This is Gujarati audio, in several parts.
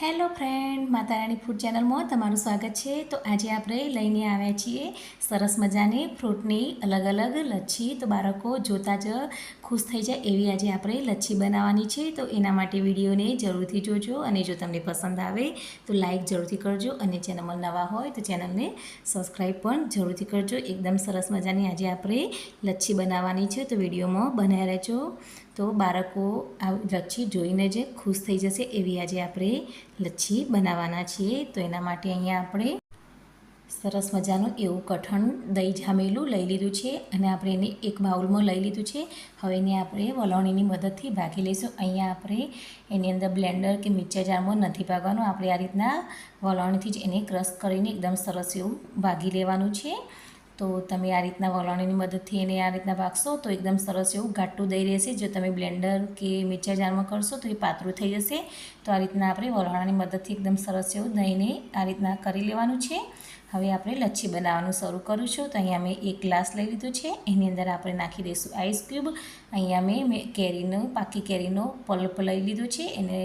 હેલો ફ્રેન્ડ, માતારાણી ફૂડ ચેનલમાં તમારું સ્વાગત છે. તો આજે આપણે લઈને આવ્યા છીએ સરસ મજાની ફ્રૂટની અલગ અલગ લચ્છી. તો બાળકો, જોતાં જ ખુશ થઈ જાય એવી આજે આપણે લચ્છી બનાવવાની છે. તો એના માટે વિડીયોને જરૂરથી જોજો અને જો તમને પસંદ આવે તો લાઇક જરૂરથી કરજો અને ચેનલમાં નવા હોય તો ચેનલને સબસ્ક્રાઈબ પણ જરૂરથી કરજો. એકદમ સરસ મજાની આજે આપણે લચ્છી બનાવવાની છે. તો વિડીયોમાં બનાવી રહેજો. તો બાળકો આ લચ્છી જોઈને જ ખુશ થઈ જશે એવી આજે આપણે લચ્છી બનાવવાના છીએ. તો એના માટે અહીંયા આપણે સરસ મજાનું એવું કઠણ દહીં જામેલું લઈ લીધું છે અને આપણે એને એક બાઉલમાં લઈ લીધું છે. હવે એને આપણે વલોણીની મદદથી ભાગી લઈશું. અહીંયા આપણે એની અંદર બ્લેન્ડર કે મિક્સર જારમાં નથી ભાગવાનું. આપણે આ રીતના વલોણીથી જ એને ક્રશ કરીને એકદમ સરસ એવું ભાગી લેવાનું છે. તો તમે આ રીતના વલોણીની મદદથી એને આ રીતના ભાગશો તો એકદમ સરસ એવું ઘાટું દહીં રહેશે. જો તમે બ્લેન્ડર કે મિક્સર જારમાં કરશો તો એ પાતળું થઈ જશે. તો આ રીતના આપણે વલોણાની મદદથી એકદમ સરસ એવું દહીંને આ રીતના કરી લેવાનું છે. હવે આપણે લચ્છી બનાવવાનું શરૂ કરું છું. તો અહીંયા મેં એક ગ્લાસ લઈ લીધો છે. એની અંદર આપણે નાખી દઈશું આઈસ ક્યુબ અહીંયા મેં મેં કેરીનો, પાકી કેરીનો પલ્પ લઈ લીધો છે. એને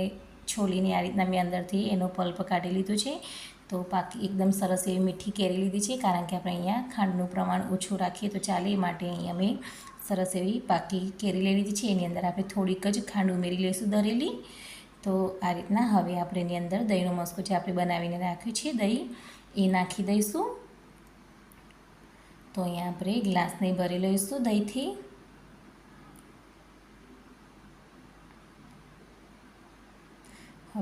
છોલીને આ રીતના મેં અંદરથી એનો પલ્પ કાઢી લીધો છે. તો પાકી એકદમ સરસ એવી મીઠી કેરી લીધી છે, કારણ કે આપણે અહીંયા ખાંડનું પ્રમાણ ઓછું રાખીએ તો ચાલે. એ માટે અહીંયા મેં સરસ એવી પાકી કેરી લઈ લીધી છે. એની અંદર આપણે થોડીક જ ખાંડ ઉમેરી લઈશું દરેલી. તો આ રીતના હવે આપણે એની અંદર દહીંનો મસ્કો જે આપણે બનાવીને રાખ્યું છે દહીં, એ નાખી દઈશું. તો અહીંયા આપણે ગ્લાસને ભરી લઈશું દહીંથી.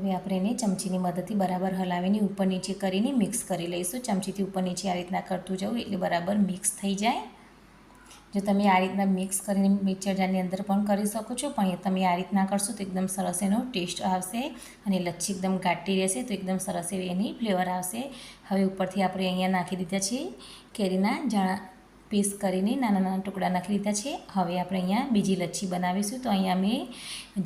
હવે આપણે એને ચમચીની મદદથી બરાબર હલાવીને ઉપર નીચે કરીને મિક્સ કરી લઈશું. ચમચીથી ઉપર નીચે આ રીતના કરતું જવું એટલે બરાબર મિક્સ થઈ જાય. જો તમે આ રીતના મિક્સ કરીને મિક્સર જારની અંદર પણ કરી શકો છો, પણ એ તમે આ રીતના કરશો તો એકદમ સરસ એનો ટેસ્ટ આવશે અને લચ્છી એકદમ ઘાટી રહેશે તો એકદમ સરસ એવી એની ફ્લેવર આવશે. હવે ઉપરથી આપણે અહીંયા નાખી દીધા છે કેરીના જાણા પીસ કરીને નાના નાના ટુકડા નાખી લીધા છે. હવે આપણે અહીંયા બીજી લચ્છી બનાવીશું. તો અહીંયા મેં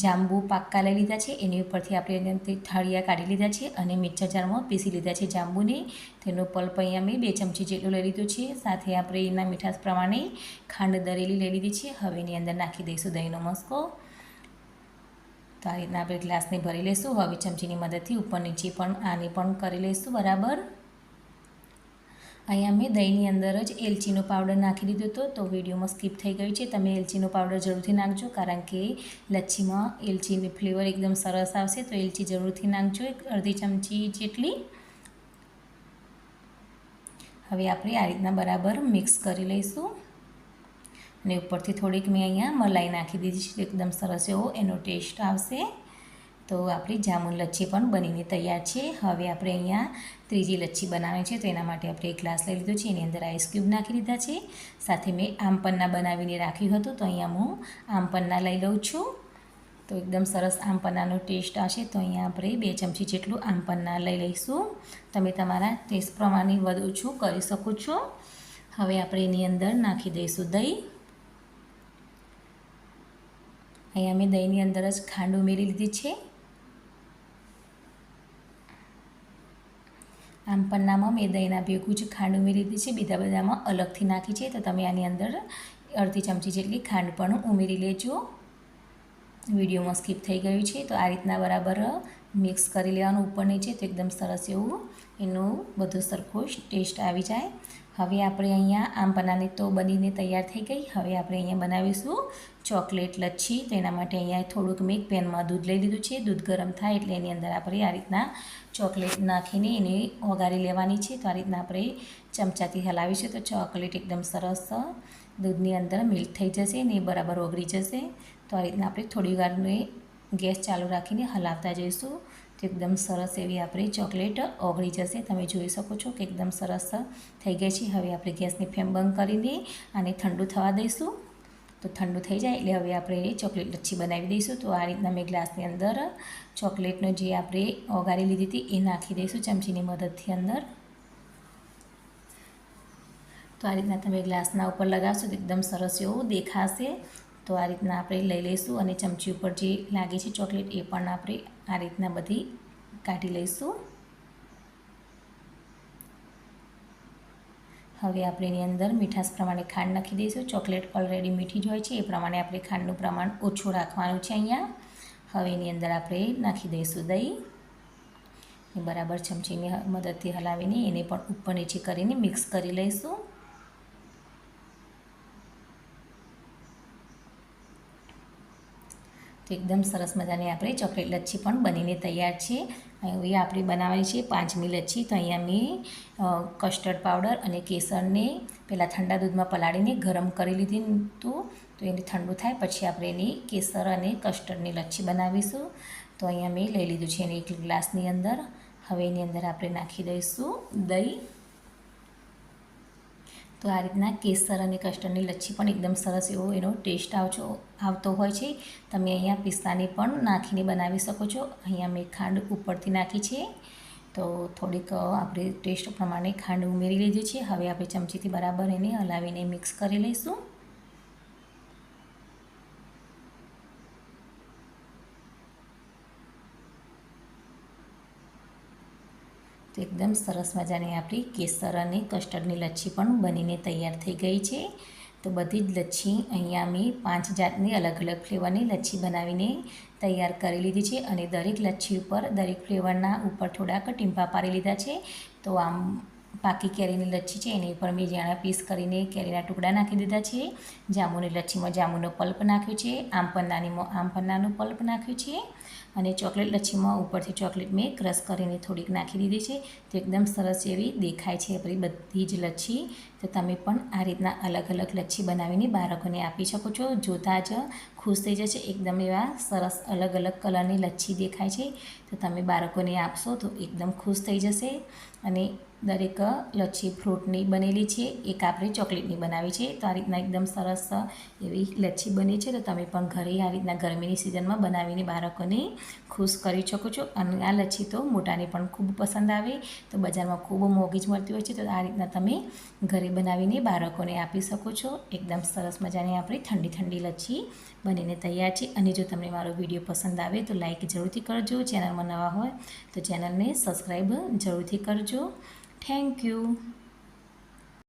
જાંબુ પાક્કા લઈ લીધા છે. એની ઉપરથી આપણે થાળિયા કાઢી લીધા છે અને મિક્સર જારમાં પીસી લીધા છે જાંબુને. તેનો પલ્પ અહીંયા મેં બે ચમચી જેટલું લઈ લીધું છે. સાથે આપણે એના મીઠાશ પ્રમાણે ખાંડ દરેલી લઈ લીધી છે. હવે એની અંદર નાખી દઈશું દહીંનો મસ્કો. તો આ રીતના આપણે ગ્લાસને ભરી લઈશું હવે ચમચીની મદદથી ઉપર નીચે પણ આને પણ કરી લઈશું બરાબર? અહીંયા મેં દહીંની અંદર જ એલચીનો પાવડર નાખી દીધો હતો, તો વિડીયોમાં સ્કીપ થઈ ગયું છે. તમે એલચીનો પાવડર જરૂરથી નાખજો, કારણ કે લચ્છીમાં એલચીની ફ્લેવર એકદમ સરસ આવશે, તો એલચી જરૂરથી નાખજો એક અડધી ચમચી જેટલી. હવે આપણે આ રીતના બરાબર મિક્સ કરી લઈશું. અને ઉપરથી થોડીક મેં અહીંયા મલાઈ નાખી દીધી છે, એકદમ સરસ એવો એનો ટેસ્ટ આવશે. તો આપણી જામુન લચ્છી પણ બનીને તૈયાર છે. હવે આપણે અહીંયા ત્રીજી લચ્છી બનાવવાની છે, તો એના માટે આપણે એક ગ્લાસ લઈ લીધો છે. એની અંદર આઈસ ક્યુબ નાખી દીધા છે. સાથે મેં આમ પન્ના બનાવીને રાખ્યું હતું, તો અહીંયા હું આમ પન્ના લઈ લઉં છું. તો એકદમ સરસ આમ પન્નાનો ટેસ્ટ આવશે, તો અહીંયા આપણે બે ચમચી જેટલું આમ પન્ના લઈ લઈશું. તમે તમારા ટેસ્ટ પ્રમાણે વધુ ઓછું કરી શકો છો. હવે આપણે એની અંદર નાખી દઈશું દહીં. અહીંયા મેં દહીંની અંદર જ ખાંડ ઉમેરી લીધી છે. આમ પન્નામાં મેં દહીંના ભેગું જ ખાંડ ઉમેરી દીધી છે. બીજા બધામાં અલગથી નાખી છે. તો તમે આની અંદર અડધી ચમચી જેટલી ખાંડ પણ ઉમેરી લેજો. વિડીયોમાં સ્કીપ થઈ ગયું છે. તો આ રીતના બરાબર મિક્સ કરી લેવાનું ઉપર નીચે. તો એકદમ સરસ એવું એનું બધું સરખો ટેસ્ટ આવી જાય. હવે આપણે અહીંયા આમ પન્નાની તો બનીને તૈયાર થઈ ગઈ. હવે આપણે અહીંયા બનાવીશું ચોકલેટ લચ્છી. તો એના માટે અહીંયા થોડુંક મેં પેનમાં દૂધ લઈ લીધું છે. દૂધ ગરમ થાય એટલે એની અંદર આપણે આ રીતના ચોકલેટ નાખીને એને ઓગાળી લેવાની છે. તો આ રીતના આપણે ચમચાથી હલાવીશું તો ચોકલેટ એકદમ સરસ દૂધની અંદર મિલ્ક થઈ જશે ને એ બરાબર ઓગળી જશે. તો આ રીતના આપણે થોડી વારને ગેસ ચાલુ રાખીને હલાવતા જઈશું. તો એકદમ સરસ એવી આપણી ચોકલેટ ઓગળી જશે. તમે જોઈ શકો છો કે એકદમ સરસ થઈ ગઈ છે. હવે આપણે ગેસની ફ્લેમ બંધ દઈ અને ઠંડુ થવા દઈશું. તો ઠંડુ થઈ જાય એટલે હવે આપણે ચોકલેટ લચ્છી બનાવી દઈશું. તો આ રીતના મેં ગ્લાસની અંદર ચોકલેટનો જે આપણે ઓગાળી લીધી હતી એ નાખી દઈશું ચમચીની મદદથી અંદર. તો આ રીતના તમે ગ્લાસના ઉપર લગાવશો તો એકદમ સરસ એવું દેખાશે. તો આ રીતના આપણે લઈ લઈશું અને ચમચી ઉપર જે લાગે છે ચોકલેટ એ પણ આપણે આ રીતના બધી કાઢી લઈશું. હવે આપણે એની અંદર મીઠાશ પ્રમાણે ખાંડ નાખી દઈશું. ચોકલેટ ઓલરેડી મીઠી જ હોય છે, એ પ્રમાણે આપણે ખાંડનું પ્રમાણ ઓછું રાખવાનું છે અહીંયા. હવે એની અંદર આપણે નાખી દઈશું દહીં. બરાબર ચમચીની મદદથી હલાવીને એને પણ ઉપર નીચે કરીને મિક્સ કરી લઈશું. તો એકદમ સરસ મજાની આપણે ચોકલેટ લચ્છી પણ બનીને તૈયાર છે. હવે આપણે બનાવવાની છે પાંચમી લચ્છી. તો અહીંયા મેં કસ્ટર્ડ પાવડર અને કેસરને પહેલાં ઠંડા દૂધમાં પલાળીને ગરમ કરી લીધી હતું. તો એને ઠંડુ થાય પછી આપણે એની કેસર અને કસ્ટર્ડની લચ્છી બનાવીશું. તો અહીંયા મેં લઈ લીધું છે એને એક ગ્લાસની અંદર. હવે એની અંદર આપણે નાખી દઈશું દહીં. તો આ રીતના કેસર અને કસ્ટર્ડની લચ્છી પણ એકદમ સરસ એવો એનો ટેસ્ટ આવજો, આવતો હોય છે. તમે અહીંયા પિસ્તાની પણ નાખીને બનાવી શકો છો. અહીંયા મેં ખાંડ ઉપરથી નાખી છે. તો થોડીક આપણે ટેસ્ટ પ્રમાણે ખાંડ ઉમેરી લીધી છે. હવે આપણે ચમચીથી બરાબર એને હલાવીને મિક્સ કરી લઈશું. તો એકદમ સરસ મજાની આપણી કેસર અને કસ્ટર્ડની લચ્છી પણ બનીને તૈયાર થઈ ગઈ છે. તો બધી જ લચ્છી અહીંયા મેં પાંચ જાતની અલગ અલગ ફ્લેવરની લચ્છી બનાવીને તૈયાર કરી લીધી છે અને દરેક લચ્છી ઉપર દરેક ફ્લેવરના ઉપર થોડાક ટીમ્પા પાડી લીધા છે. તો આમ પાકી કેરીની લચ્છી છે, એની ઉપર મેં જાણા પીસ કરીને કેરીના ટુકડા નાખી દીધા છે. જાંબુની લચ્છીમાં જાંબુનો પલ્પ નાખ્યો છે, આમ પન્નાનીમાં આમ પન્નાનું પલ્પ નાખ્યું છે અને ચોકલેટ લચ્છીમાં ઉપરથી ચોકલેટ મેં ક્રશ કરીને થોડીક નાખી દીધી છે. તો એકદમ સરસ એવી દેખાય છે આપણી બધી જ લચ્છી. તો તમે પણ આ રીતના અલગ અલગ લચ્છી બનાવીને બાળકોને આપી શકો છો. જોતાં જ ખુશ થઈ જશે. એકદમ એવા સરસ અલગ અલગ કલરની લચ્છી દેખાય છે. તો તમે બાળકોને આપશો તો એકદમ ખુશ થઈ જશે અને દરેક લચ્છી ફ્રૂટની બનેલી છે. એક આપણે ચોકલેટની બનાવી છે. તો આ રીતના એકદમ સરસ એવી લચ્છી બની છે. તો તમે પણ ઘરે આ રીતના ગરમીની સિઝનમાં બનાવીને બાળકોને ખુશ કરી શકો છો. અને આ લચ્છી તો મોટાને પણ ખૂબ પસંદ આવે. તો બજારમાં ખૂબ મોંઘી જ મળતી હોય છે. તો આ રીતના તમે ઘરે બનાવીને બાળકોને આપી શકો છો. એકદમ સરસ મજાની આપણી ઠંડી ઠંડી લચ્છી બનીને તૈયાર છે. અને જો તમને મારો વીડિયો પસંદ આવે તો લાઇક જરૂરથી કરજો. ચેનલમાં નવા હોય તો ચેનલને સબસ્ક્રાઈબ જરૂરથી કરજો. thank you.